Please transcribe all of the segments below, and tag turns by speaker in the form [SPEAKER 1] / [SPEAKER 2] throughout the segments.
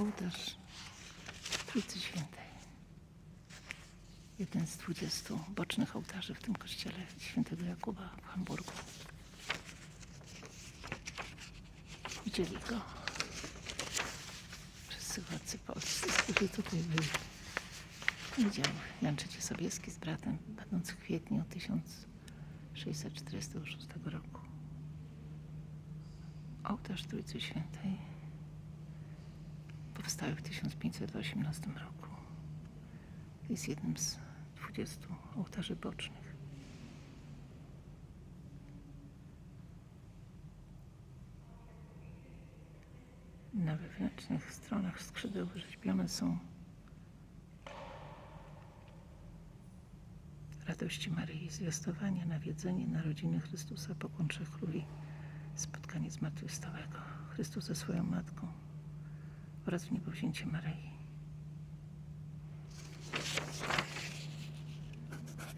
[SPEAKER 1] Ołtarz Trójcy Świętej. Jeden z dwudziestu bocznych ołtarzy w tym kościele świętego Jakuba w Hamburgu. Widzieli go wszyscy władcy polscy, którzy tutaj byli. Widział Jan III Sobieski z bratem, będąc w kwietniu 1646 roku. Ołtarz Trójcy Świętej powstały w 1518 roku. Jest jednym z 20 ołtarzy bocznych. Na wewnętrznych stronach skrzydeł wyrzeźbione są radości Maryi, zwiastowanie, nawiedzenie, narodziny Chrystusa, pokłon trzech króli, spotkanie zmartwychwstałego, Chrystus ze swoją matką oraz w niebowzięcie Maryi.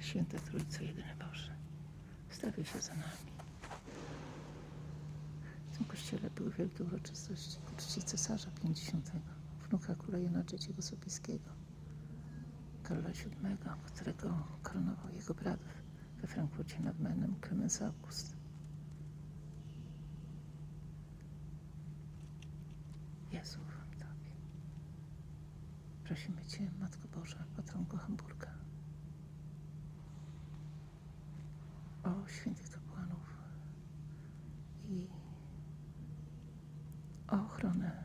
[SPEAKER 1] Święta Trójco, jedyny Boże, stawię się za nami. W tym kościele były wielkie uroczystości ku cesarza 50, wnuka króla Jana III Sobieskiego, Karola VII, którego koronował jego brat we Frankfurcie nad Menem, Klemens August. Prosimy Cię, Matko Boża, patronko Hamburga, o świętych kapłanów i o ochronę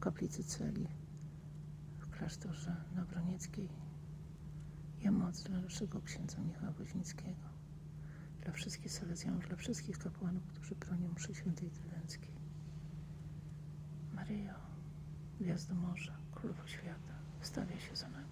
[SPEAKER 1] kaplicy celi w klasztorze Nobronieckiej i o moc dla naszego księdza Michała Woźnickiego, dla wszystkich salezjanów, dla wszystkich kapłanów, którzy bronią mszy świętej trydenckiej. Maryjo, Gwiazdo Morza, królów świata stawia się za nami.